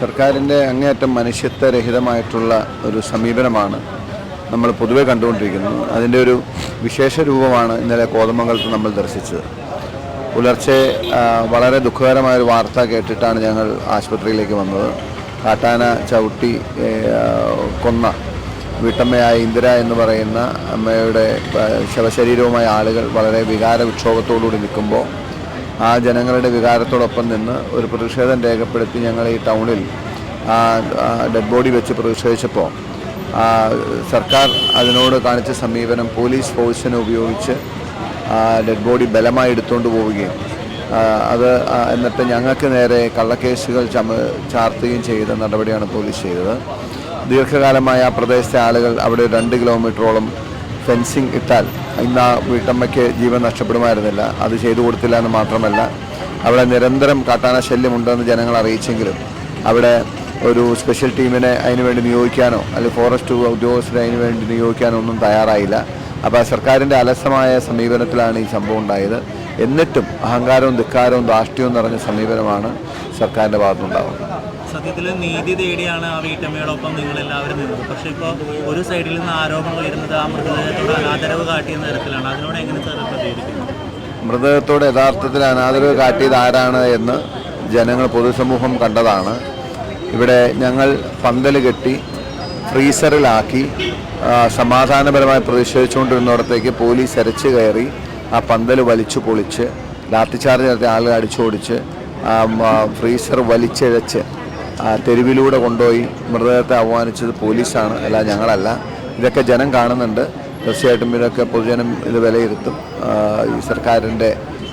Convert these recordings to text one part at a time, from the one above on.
സർക്കാരിന്റെ അങ്ങേയറ്റം മനുഷ്യത്വരഹിതമായിട്ടുള്ള ഒരു സമീപനമാണ് നമ്മൾ പൊതുവെ കണ്ടുകൊണ്ടിരിക്കുന്നത്. അതിന്റെ ഒരു വിശേഷ രൂപമാണ് ഇന്നലെ കോതമംഗലത്ത് നമ്മൾ ദർശിച്ചത്. പുലർച്ചെ വളരെ ദുഃഖകരമായൊരു വാർത്ത കേട്ടിട്ടാണ് ഞങ്ങൾ ആശുപത്രിയിലേക്ക് വന്നത്. കാട്ടാന ചവിട്ടി കൊന്ന വീട്ടമ്മയായ ഇന്ദിര എന്ന് പറയുന്ന അമ്മയുടെ ശവശരീരവുമായ ആളുകൾ വളരെ വികാര വിക്ഷോഭത്തോടുകൂടി നിൽക്കുമ്പോൾ ആ ജനങ്ങളുടെ വികാരത്തോടൊപ്പം നിന്ന് ഒരു പ്രതിഷേധം രേഖപ്പെടുത്തി ഞങ്ങൾ ഈ ടൗണിൽ ഡെഡ് ബോഡി വെച്ച് പ്രതിഷേധിച്ചപ്പോൾ സർക്കാർ അതിനോട് കാണിച്ച സമീപനം പോലീസ് ഫോഴ്സിനെ ഉപയോഗിച്ച് ഡെഡ് ബോഡി ബലമായി എടുത്തുകൊണ്ട് പോവുകയും അത് എന്നിട്ട് ഞങ്ങൾക്ക് നേരെ കള്ളക്കേസുകൾ ചമ ചാർത്തുകയും ചെയ്ത നടപടിയാണ് പോലീസ് ചെയ്തത്. ദീർഘകാലമായ ആ പ്രദേശത്തെ ആളുകൾ അവിടെ രണ്ട് കിലോമീറ്ററോളം ഫെൻസിങ് ഇട്ടാൽ ഇന്ന് ആ വീട്ടമ്മയ്ക്ക് ജീവൻ നഷ്ടപ്പെടുമായിരുന്നില്ല. അത് ചെയ്തു കൊടുത്തില്ല എന്ന് മാത്രമല്ല അവിടെ നിരന്തരം കാട്ടാന ശല്യമുണ്ടെന്ന് ജനങ്ങൾ അറിയിച്ചെങ്കിലും അവിടെ ഒരു സ്പെഷ്യൽ ടീമിനെ അതിനുവേണ്ടി നിയോഗിക്കാനോ അല്ലെങ്കിൽ ഫോറസ്റ്റ് ഉദ്യോഗസ്ഥരെ അതിനുവേണ്ടി നിയോഗിക്കാനോ ഒന്നും തയ്യാറായില്ല. അപ്പോൾ സർക്കാരിന്റെ അലസമായ സമീപനത്തിലാണ് ഈ സംഭവം ഉണ്ടായത്. എന്നിട്ടും അഹങ്കാരവും ധിക്കാരവും ധാഷ്ട്യവും നിറഞ്ഞ സമീപനമാണ് സർക്കാരിന്റെ ഭാഗത്തുനിന്നുണ്ടാകുന്നത് സത്യത്തിൽ നീതി തേടിയാണ് ആ വീട്ടമ്മയോടൊപ്പം നിങ്ങളെല്ലാവരും നിന്നത്. പക്ഷേ ഇപ്പോൾ ഒരു സൈഡിൽ നിന്ന് ആരോപണം ഉയരുന്നത് ആ മൃതദേഹത്തോട് അനാദരവ് കാട്ടിയ തരത്തിലാണ് അതിനോട് എങ്ങനെ സാർ പ്രതികരിക്കുന്നത് മൃതദേഹത്തോട് യഥാർത്ഥത്തിൽ അനാദരവ് കാട്ടിയത് ആരാണ് എന്ന് ജനങ്ങൾ പൊതുസമൂഹം കണ്ടതാണ്. ഇവിടെ ഞങ്ങൾ പന്തൽ കെട്ടി ഫ്രീസറിലാക്കി സമാധാനപരമായി പ്രതിഷേധിച്ചുകൊണ്ടിരുന്നിടത്തേക്ക് പോലീസ് അരച്ച് കയറി ആ പന്തൽ വലിച്ചു പൊളിച്ച് ലാത്തിച്ചാർജ് നടത്തിയ ആളുകൾ അടിച്ചോടിച്ച് ഫ്രീസർ വലിച്ചിഴച്ച് തെരുവിലൂടെ കൊണ്ടുപോയി മൃതദേഹത്തെ ആഹ്വാനിച്ചത് പോലീസാണ്. അല്ല ഞങ്ങളല്ല. ഇതൊക്കെ ജനം കാണുന്നുണ്ട്. തീർച്ചയായിട്ടും ഇതൊക്കെ പൊതുജനം ഇത് വിലയിരുത്തും. ഈ സർക്കാരിന്റെ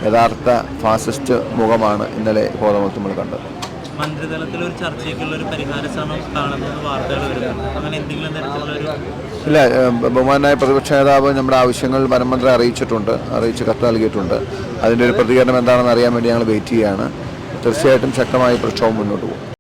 യഥാർത്ഥ ഫാസിസ്റ്റ് മുഖമാണ് ഇന്നലെ കോതമത്ത് നമ്മൾ കണ്ടത്. മന്ത്രിതലത്തിൽ ഒരു ചർച്ചയ്ക്കുള്ള ഒരു പരിഹാര ശ്രമം കാണുന്നത് വാർത്തകൾ വരുന്നുണ്ട്. അങ്ങനെ എന്തെങ്കിലും തരത്തിലുള്ള ഒരു ഇല്ല ബഹുമാനായ പ്രതിപക്ഷ നേതാവ് നമ്മുടെ ആവശ്യങ്ങൾ വനമന്ത്രി അറിയിച്ചിട്ടുണ്ട്. അറിയിച്ച് കത്ത് നൽകിയിട്ടുണ്ട്. അതിന്റെ ഒരു പ്രതികരണം എന്താണെന്ന് അറിയാൻ വേണ്ടി ഞങ്ങൾ വെയിറ്റ് ചെയ്യുകയാണ്. തീർച്ചയായിട്ടും ശക്തമായി പ്രക്ഷോഭം മുന്നോട്ട് പോകും.